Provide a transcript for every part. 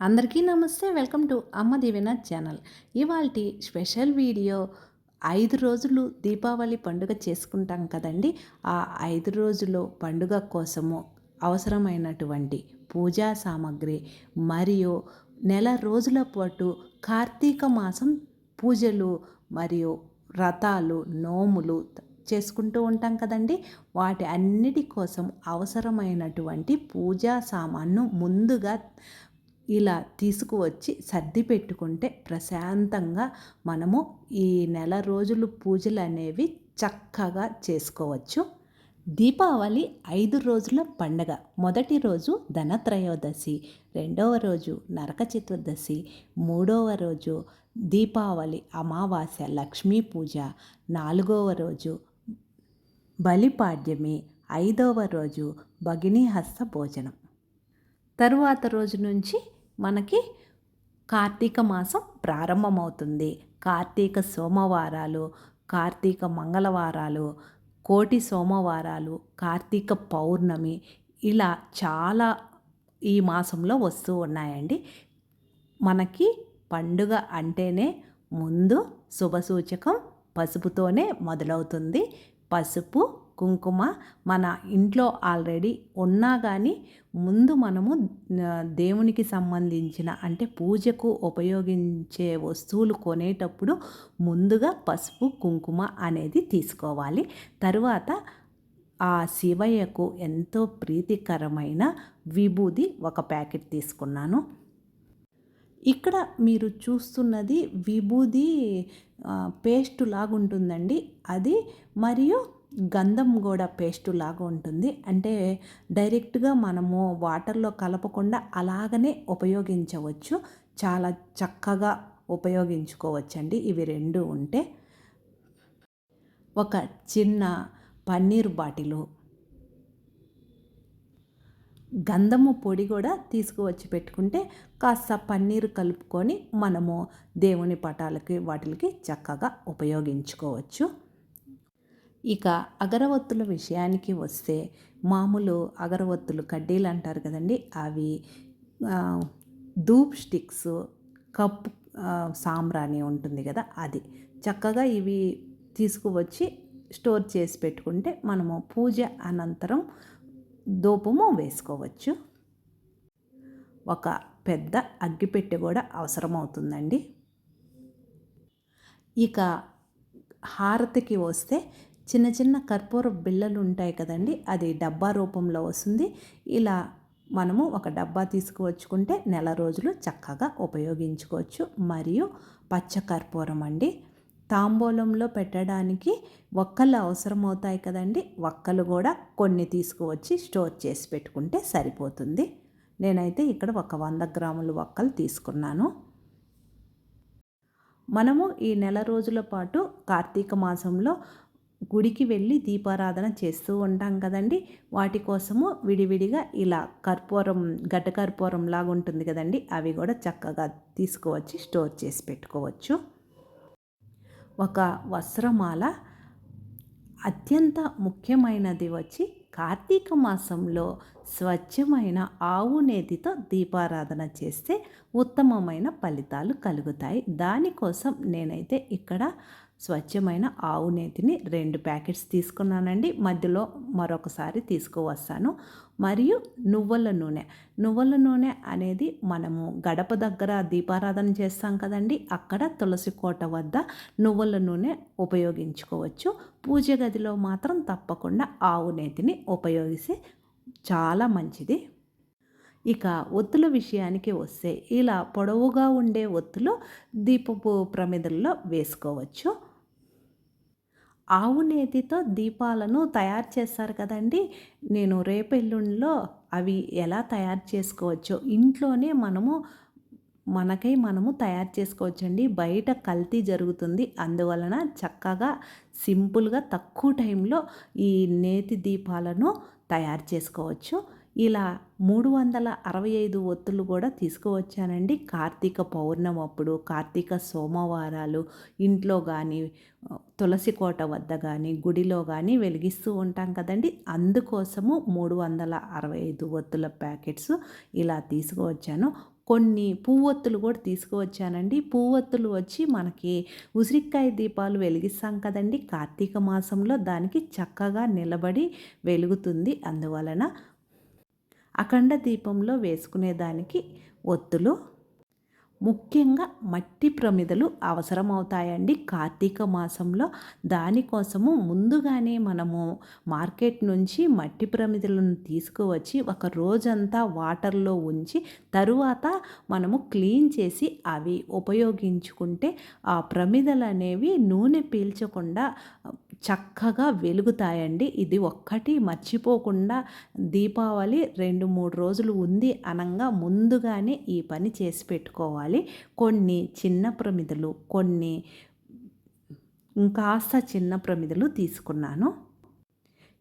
అందరికీ నమస్తే welcome to Amma Deevena channel. ఇవాళ స్పెషల్ వీడియో ఐదు రోజులు దీపావళి పండుగ చేసుకుంటాం కదండి. ఆ ఐదు రోజులు పండుగ కోసము అవసరమైనటువంటి పూజా సామాగ్రి మరియు నెల రోజుల పాటు కార్తీక మాసం పూజలు మరియు వ్రతాలు నోములు చేసుకుంటూ ఉంటాం కదండి. వాటి అన్నిటి కోసం అవసరమైనటువంటి పూజా సామాన్ను ముందుగా ఇలా తీసుకువచ్చి సర్ది పెట్టుకుంటే ప్రశాంతంగా మనము ఈ నెల రోజులు పూజలు అనేవి చక్కగా చేసుకోవచ్చు. దీపావళి ఐదు రోజుల పండగ. మొదటి రోజు ధనత్రయోదశి రెండవ రోజు నరక చతుర్దశి మూడవ రోజు దీపావళి అమావాస్య లక్ష్మీ పూజ నాలుగవ రోజు బలిపాడ్యమి ఐదవ రోజు భగినీ హస్త భోజనం. తరువాత రోజు నుంచి మనకి కార్తీక మాసం ప్రారంభమవుతుంది. కార్తీక సోమవారాలు కార్తీక మంగళవారాలు కోటి సోమవారాలు కార్తీక పౌర్ణమి ఇలా చాలా ఈ మాసంలో వస్తూ ఉన్నాయండి. మనకి పండుగ అంటేనే ముందు శుభసూచకం పసుపుతోనే మొదలవుతుంది. పసుపు కుంకుమ మన ఇంట్లో ఆల్రెడీ ఉన్నా కానీ ముందు మనము దేవునికి సంబంధించిన అంటే పూజకు ఉపయోగించే వస్తువులు కొనేటప్పుడు ముందుగా పసుపు కుంకుమ అనేది తీసుకోవాలి. తరువాత ఆ శివయ్యకు ఎంతో ప్రీతికరమైన విభూది ఒక ప్యాకెట్ తీసుకున్నాను. ఇక్కడ మీరు చూస్తున్నది విభూది పేస్ట్ లాగుంటుందండి. అది మరియు గంధం కూడా పేస్ట్ లాగా ఉంటుంది. అంటే డైరెక్ట్గా మనము వాటర్లో కలపకుండా అలాగనే ఉపయోగించవచ్చు. చాలా చక్కగా ఉపయోగించుకోవచ్చండి. ఇవి రెండు ఉంటే. ఒక చిన్న పన్నీర్ బాటిలు. గంధము పొడి కూడా తీసుకువచ్చి పెట్టుకుంటే కాస్త పన్నీరు కలుపుకొని మనము దేవుని పటాలకి వాటికి చక్కగా ఉపయోగించుకోవచ్చు. ఇక అగరవత్తుల విషయానికి వస్తే మామూలు అగరవత్తులు కడ్డీలు అంటారు కదండి అవి ధూప్ స్టిక్స్ కప్ సాంబ్రాణి ఉంటుంది కదా అది. చక్కగా ఇవి తీసుకువచ్చి స్టోర్ చేసి పెట్టుకుంటే మనము పూజ అనంతరం ధూపము వేసుకోవచ్చు. ఒక పెద్ద అగ్గిపెట్టె కూడా అవసరమవుతుందండి. ఇక హారతికి వస్తే చిన్న చిన్న కర్పూర బిళ్ళలు ఉంటాయి కదండి అది డబ్బా రూపంలో వస్తుంది. ఇలా మనము ఒక డబ్బా తీసుకువచ్చుకుంటే నెల రోజులు చక్కగా ఉపయోగించుకోవచ్చు. మరియు పచ్చ కర్పూరం అండి తాంబూలంలో పెట్టడానికి ఒక్కలు అవసరమవుతాయి కదండి ఒక్కలు కూడా కొన్ని తీసుకువచ్చి స్టోర్ చేసి పెట్టుకుంటే సరిపోతుంది. నేనైతే ఇక్కడ ఒక వంద గ్రాముల ఒక్కలు తీసుకున్నాను. మనము ఈ నెల రోజుల పాటు కార్తీక మాసంలో గుడికి వెళ్ళి దీపారాధన చేస్తూ ఉంటాం కదండి. వాటి కోసము విడివిడిగా ఇలా కర్పూరం గడ్డ కర్పూరం లాగా ఉంటుంది కదండి. అవి కూడా చక్కగా తీసుకువచ్చి స్టోర్ చేసి పెట్టుకోవచ్చు. ఒక వస్త్రమాల అత్యంత ముఖ్యమైనది వచ్చి కార్తీక మాసంలో స్వచ్ఛమైన ఆవు నేతితో దీపారాధన చేస్తే ఉత్తమమైన ఫలితాలు కలుగుతాయి. దానికోసం నేనైతే ఇక్కడ స్వచ్ఛమైన ఆవు నేతిని రెండు ప్యాకెట్స్ తీసుకున్నానండి. మధ్యలో మరొకసారి తీసుకువస్తాను. మరియు నువ్వుల నూనె. నువ్వుల నూనె అనేది మనము గడప దగ్గర దీపారాధన చేస్తాం కదండి. అక్కడ తులసి కోట వద్ద నువ్వుల నూనె ఉపయోగించుకోవచ్చు. పూజ గదిలో మాత్రం తప్పకుండా ఆవు నేతిని ఉపయోగిస్తే చాలా మంచిది. ఇక ఒత్తుల విషయానికి వస్తే ఇలా పొడవుగా ఉండే ఒత్తులు దీపపు ప్రమిదల్లో వేసుకోవచ్చు. ఆవు నేతితో దీపాలను తయారు చేస్తారు కదండి. నేను రేపెల్లుండిలో అవి ఎలా తయారు చేసుకోవచ్చో ఇంట్లోనే మనము మనకై మనము తయారు చేసుకోవచ్చండి. బయట కల్తీ జరుగుతుంది. అందువలన చక్కగా సింపుల్గా తక్కువ టైంలో ఈ నేతి దీపాలను తయారు చేసుకోవచ్చు. ఇలా మూడు వందల అరవై ఐదు ఒత్తులు కూడా తీసుకువచ్చానండి. కార్తీక పౌర్ణమి అప్పుడు కార్తీక సోమవారాలు ఇంట్లో కానీ తులసి కోట వద్ద కానీ గుడిలో కానీ వెలిగిస్తూ ఉంటాం కదండి. అందుకోసము మూడు వందల అరవై ఐదు ఒత్తుల ప్యాకెట్స్ ఇలా తీసుకువచ్చాను. కొన్ని పువ్వొత్తులు కూడా తీసుకువచ్చానండి. పువ్వొత్తులు వచ్చి మనకి ఉసిరికాయ దీపాలు వెలిగిస్తాం కదండి. కార్తీక మాసంలో దానికి చక్కగా నిలబడి వెలుగుతుంది. అందువలన అఖండ దీపంలో వేసుకునేదానికి ఒత్తులు ముఖ్యంగా మట్టి ప్రమిదలు అవసరమవుతాయండి. కార్తీక మాసంలో దానికోసము ముందుగానే మనము మార్కెట్ నుంచి మట్టి ప్రమిదలను తీసుకువచ్చి ఒక రోజంతా వాటర్లో ఉంచి తరువాత మనము క్లీన్ చేసి అవి ఉపయోగించుకుంటే ఆ ప్రమిదలు అనేవి నూనె పీల్చకుండా చక్కగా వెలుగుతాయండి. ఇది ఒక్కటి మర్చిపోకుండా దీపావళి రెండు మూడు రోజులు ఉంది అనంగా ముందుగానే ఈ పని చేసి పెట్టుకోవాలి. కొన్ని చిన్న ప్రమిదలు కొన్ని ఇంకాస్త చిన్న ప్రమిదలు తీసుకున్నాను.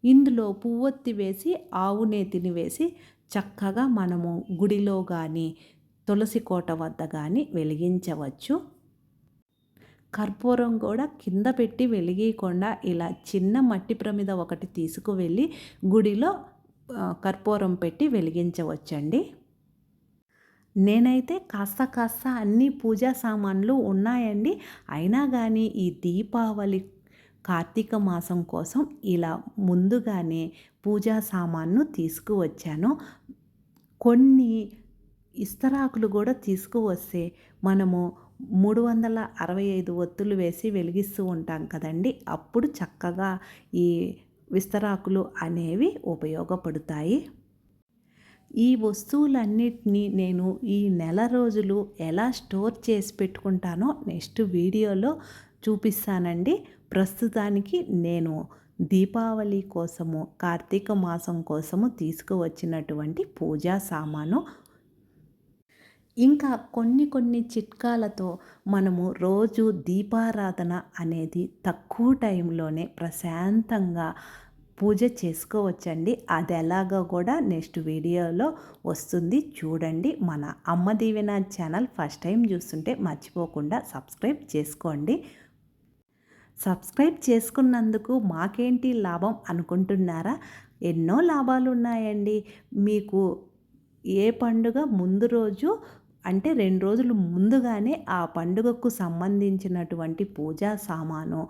ఇందులో పువ్వొత్తి వేసి ఆవు నేతిని వేసి చక్కగా మనము గుడిలో కానీ తులసి కోట వద్ద కానీ వెలిగించవచ్చు. కర్పూరం కూడా కింద పెట్టి వెలిగేయకుండా ఇలా చిన్న మట్టి ప్రమిద ఒకటి తీసుకువెళ్ళి గుడిలో కర్పూరం పెట్టి వెలిగించవచ్చండి. నేనైతే కాస్త కాస్త అన్ని పూజా సామాన్లు ఉన్నాయండి. అయినా కానీ ఈ దీపావళి కార్తీక మాసం కోసం ఇలా ముందుగానే పూజా సామాన్ను తీసుకువచ్చాను. కొన్ని ఇస్తరాకులు కూడా తీసుకువస్తే మనము మూడు వందల అరవై ఐదు ఒత్తులు వేసి వెలిగిస్తూ ఉంటాం కదండి. అప్పుడు చక్కగా ఈ విస్తరాకులు అనేవి ఉపయోగపడతాయి. ఈ వస్తువులన్నిటినీ నేను ఈ నెల రోజులు ఎలా స్టోర్ చేసి పెట్టుకుంటానో నెక్స్ట్ వీడియోలో చూపిస్తానండి. ప్రస్తుతానికి నేను దీపావళి కోసము కార్తీక మాసం కోసము తీసుకువచ్చినటువంటి పూజా సామాను ఇంకా కొన్ని కొన్ని చిట్కాలతో మనము రోజు దీపారాధన అనేది తక్కువ టైంలోనే ప్రశాంతంగా పూజ చేసుకోవచ్చండి. అది ఎలాగో కూడా నెక్స్ట్ వీడియోలో వస్తుంది. చూడండి మన అమ్మ దీవెన ఛానల్ ఫస్ట్ టైం చూస్తుంటే మర్చిపోకుండా సబ్స్క్రైబ్ చేసుకోండి. సబ్స్క్రైబ్ చేసుకున్నందుకు మాకేంటి లాభం అనుకుంటున్నారా? ఎన్నో లాభాలు ఉన్నాయండి మీకు ఏ పండుగ ముందు రోజు అంటే రెండు రోజులు ముందుగానే ఆ పండుగకు సంబంధించినటువంటి పూజా సామాను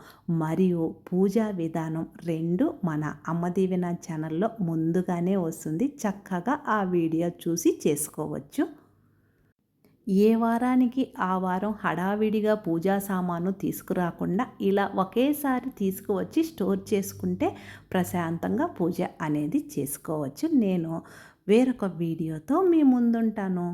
మరియు పూజా విధానం రెండు మన అమ్మదీవెన ఛానల్లో ముందుగానే వస్తుంది. చక్కగా ఆ వీడియో చూసి చేసుకోవచ్చు. ఏ వారానికి ఆ వారం హడావిడిగా పూజా సామాను తీసుకురాకుండా ఇలా ఒకేసారి తీసుకువచ్చి స్టోర్ చేసుకుంటే ప్రశాంతంగా పూజ అనేది చేసుకోవచ్చు. నేను వేరొక వీడియోతో మీ ముందుంటాను.